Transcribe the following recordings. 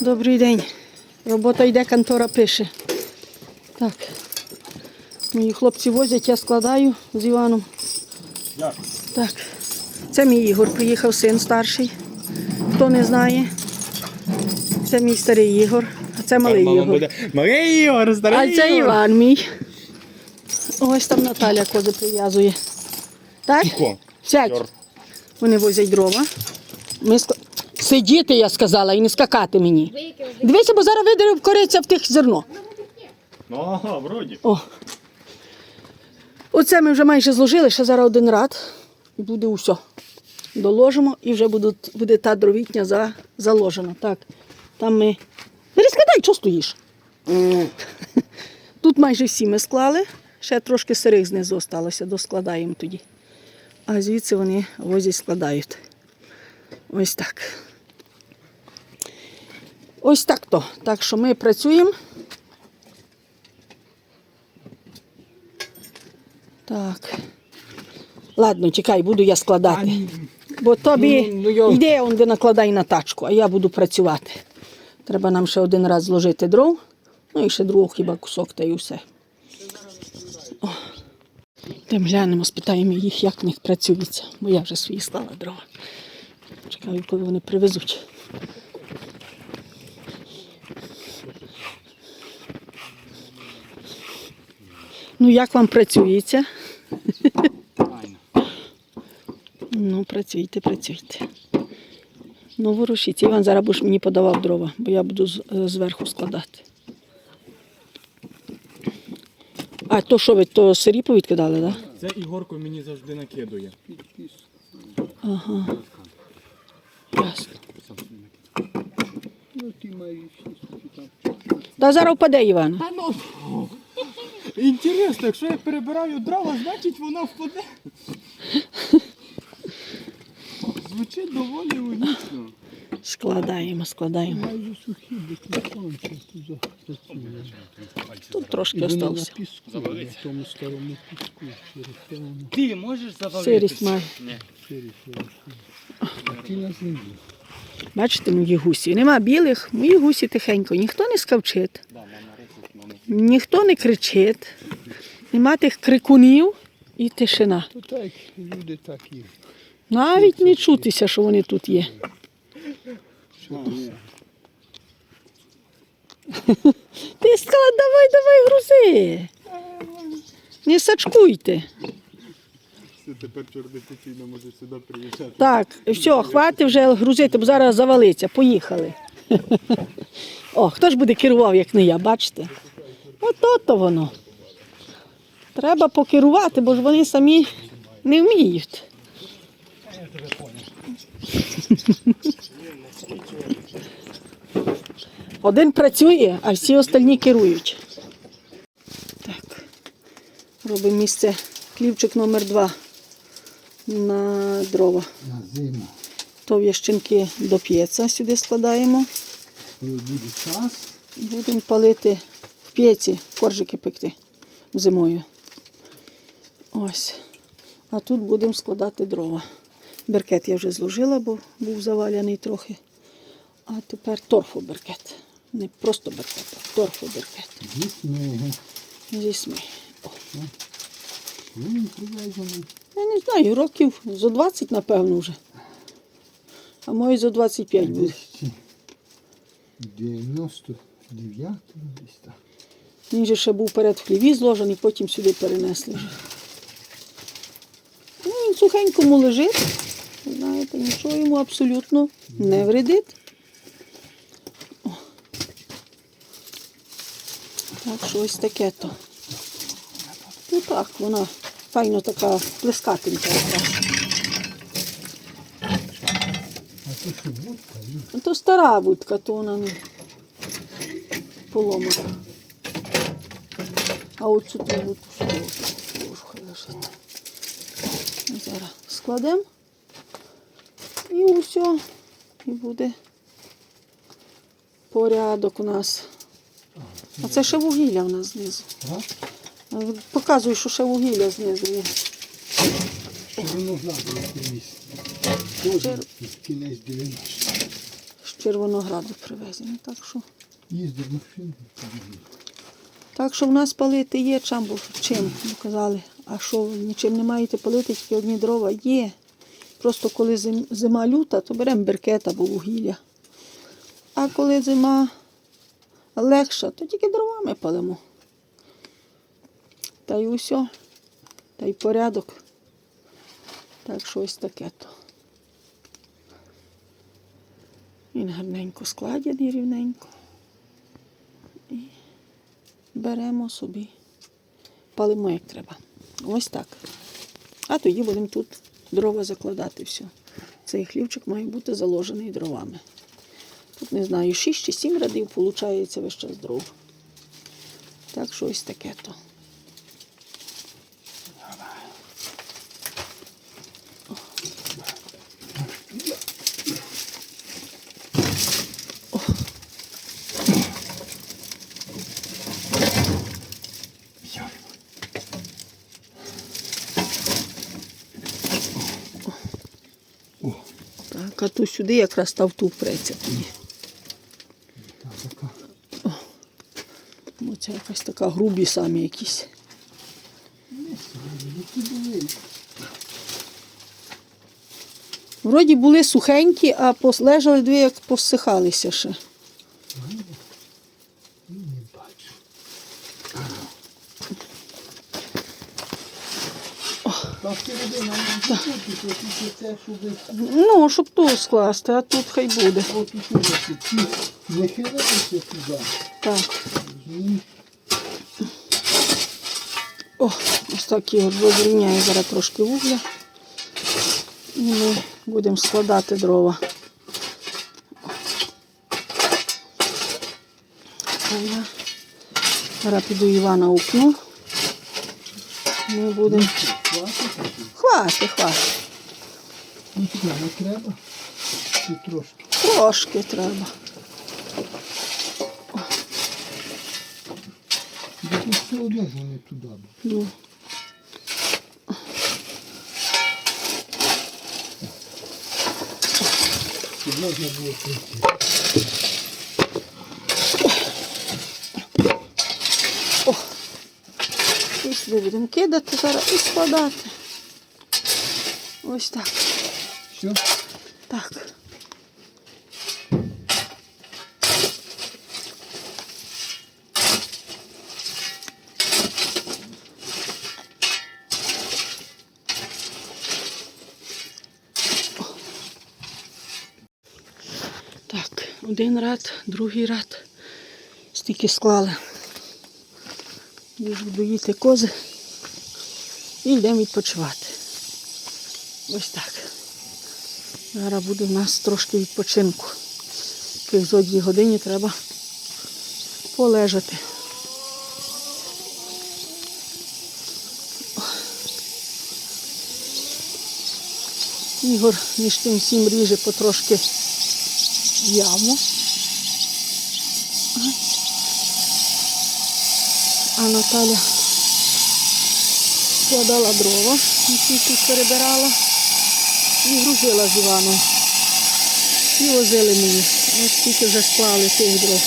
Добрий день. Робота йде, контора пише. Так. Мої хлопці возять, я складаю з Іваном. Так. Це мій Ігор, приїхав син старший. Хто не знає. Це мій старий Ігор, а це малий Мама Ігор. буде. Малий Ігор, старий А це Іван мій. Ось там Наталя кози прив'язує. Так? Тихо. Сядь. Вони возять дрова. Ми ск- Сидіти, я сказала, і не скакати мені. Дивися, бо зараз видерев кориця в тих зерно. Ну, ага, вроді. О. Оце ми вже майже зложили, ще зараз один рад. І буде усе. Доложимо і вже будуть, буде та дровітня за, заложена. Так. Там ми. Бери, складай, що стоїш? Тут майже всі ми склали. Ще трошки сирих знизу осталося, доскладаємо тоді. А звідси вони возять складають. Ось так. Ось так то. Так що ми працюємо. Так. Ладно, чекай, буду я складати. Бо тобі Ну, я- йде он де накладай на тачку, а я буду працювати. Треба нам ще один раз зложити дров, ну і ще другого хіба кусок та й усе. О. Тим глянемо, спитаємо їх, як в них працюється, бо я вже свої склала дрова. Чекаю, коли вони привезуть. Ну, як вам працюється? Ну, працюйте, працюйте. Ну, ворушіть. Іван зараз будеш мені подавав дрова, бо я буду е, зверху складати. А то що ви, то сирі повідкидали, так? Да? Це Ігорко мені завжди накидує. Ага. Ясно. Ну, ти маєш. Та зараз впаде Іван. Інтересно, якщо я перебираю дрова, значить вона впаде. Звучить доволі логічно. Складаємо, складаємо. Майже сухі. Тут трошки осталося. піску, в тому старому піску, Ти можеш завалити? Сирість має. через Ти на землі. Бачите, мої гусі. Нема білих, мої гусі тихенько. Ніхто не скавчить, ніхто не кричить, нема тих крикунів і тишина. То так люди так. Навіть не чутися, що вони тут є. Ти сказала, давай, давай, грузи. Не сачкуйте. Тепер чорний офіційно може сюди приїжджати. Так, все, хватить вже грузити, бо зараз завалиться. Поїхали. О, хто ж буде керував, як не я, бачите? Ото то воно. Треба покерувати, бо ж вони самі не вміють. Один працює, а всі остальні керують. Так. Робимо місце. Клівчик номер два на дрова. На зиму. То в'ящинки до п'єца сюди складаємо. Буде час, Будемо палити в п'єці, коржики пекти зимою. Ось. А тут будемо складати дрова. Беркет я вже зложила, бо був заваляний трохи. А тепер торфоберкет. Не просто беркет, а торфоберкет. Зі смі. Я не знаю, років зо 20, напевно, вже. А мої зо 25 буде. 299 десь так. Він же ще був перед в хліві зложений, потім сюди перенесли. Ну, він сухенькому лежить. Знаєте, нічого йому абсолютно не вредить. О. Так що ось таке то. Ну так, вона файно така плескатенька якраз. А То стара будка, то вона не поломана. А будку сюди ложу лежить. Зараз складемо. І усе. І буде порядок у нас. А це ще вугілля у нас знизу. Показую, що ще вугілля знизу є. Привіз. Кінець 90. з Червонограду привезені. Так що, Їздив машину. Так що в нас палити є чим, бо чим казали. А що нічим не маєте палити, тільки одні дрова є. Просто коли зим- зима люта, то беремо беркет або вугілля. А коли зима легша, то тільки дровами палимо. Та й усе. Та й порядок. Так що ось таке то. Він гарненько складений рівненько. Беремо собі, палимо як треба. Ось так. А тоді будемо тут дрова закладати все. Цей хлівчик має бути заложений дровами. Тут не знаю, 6 чи 7 радів, виходить весь час дров. Так що ось таке то. То сюди якраз та втупреться тоді. Оце якась така грубі самі якісь. Вроді були сухенькі, а лежали дві, як посихалися ще. Не бачу. Та всередина не закрути, то тільки це, щоб Ну, щоб тут скласти, а тут хай буде. Так. О, ось так його розрівняю зараз трошки вугля. І ми будемо складати дрова. А я зараз піду Івана укну. Ми будемо. Хватить? Хвати, хвати. Ну, туди не треба. Чи трошки. Трошки треба. Бо все одно ж вони туди. Ну. Щоб можна було пройти. І сюди будемо кидати зараз і складати. Ось так. Все? Так. Так, один ряд, другий ряд. Стільки склали. Біжу доїти кози і йдемо відпочивати. Ось так. Зараз буде в нас трошки відпочинку. Яких зо дві годині треба полежати. Ігор між тим всім ріже потрошки яму. А Наталя складала дрова, які тут перебирала і грузила з Іваном. І возили мені. Ось скільки вже склали тих дров.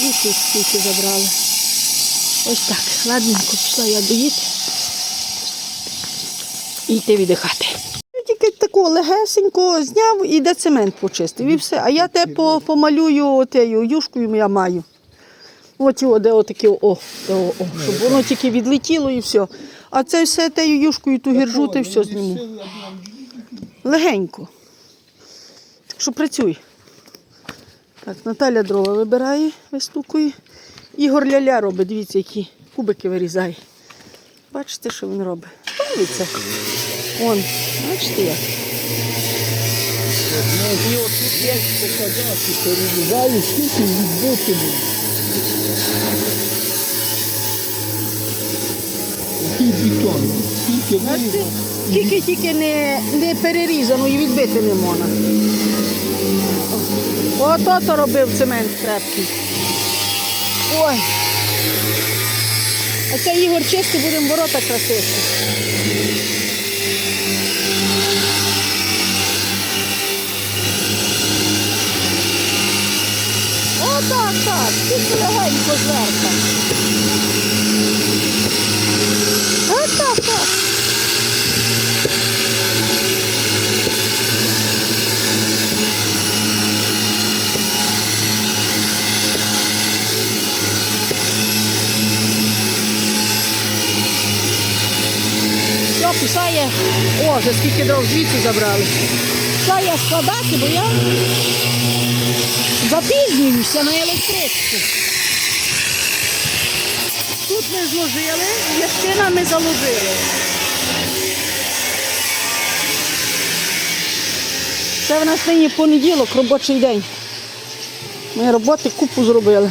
І тут скільки забрали. Ось так. Ладненько, пішла я доїти. І йти віддихати. Тільки такого легесенько зняв і де цемент почистив. І все. А я те помалюю тею юшкою я маю. От його, де отаке, о, о, о, щоб воно тільки відлетіло і все. А це все тею юшкою ту гіржу, ти все зніму. Легенько. Так що працюй. Так, Наталя дрова вибирає, вистукує. Ігор ляля робить, дивіться, які кубики вирізає. Бачите, що він робить? Дивіться. Вон, бачите як? І от тут є показати, перерізаю, скільки відбити Який бетон, скільки вирізав. Тільки тільки не, не перерізано і відбити не можна. Ото то робив цемент крепкий. Ой. А це Ігор чистий, будемо ворота красити. так, так, тільки легенько зверху. Так, так. Все. О, вже скільки дров звідси забрали. Писає складати, бо я запізнююся на електричку. Ми зложили, ящина ми заложили. Це в нас нині понеділок, робочий день. Ми роботи купу зробили.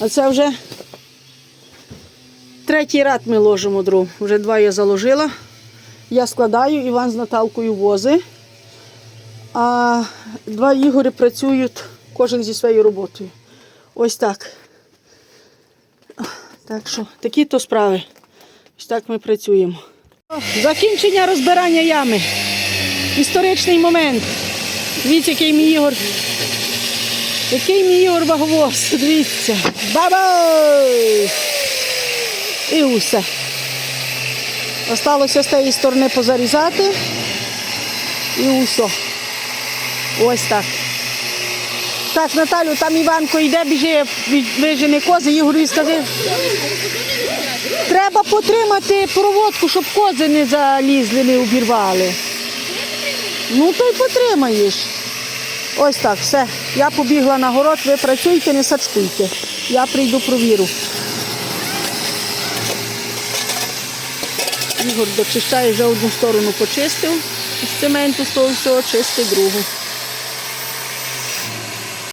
А це вже третій рад ми ложимо дров. Вже два я заложила. Я складаю, Іван з Наталкою вози. А два Ігорі працюють кожен зі своєю роботою. Ось так. Так що, такі то справи. Ось так ми працюємо. Закінчення розбирання ями. Історичний момент. Дивіться, який мій Ігор. Який мій Ігор ваговоз. Дивіться. Бабой! І усе. Осталося з тієї сторони позарізати. І усе. Ось так. Так, Наталю, там Іванко йде, біжи, вижене кози, Ігорю скажи. Треба потримати проводку, щоб кози не залізли, не обірвали. Ну, то й потримаєш. Ось так, все. Я побігла на город, ви працюйте, не сачкуйте. Я прийду провіру. Ігор дочищає вже одну сторону почистив з цементу, з того всього чистить другу.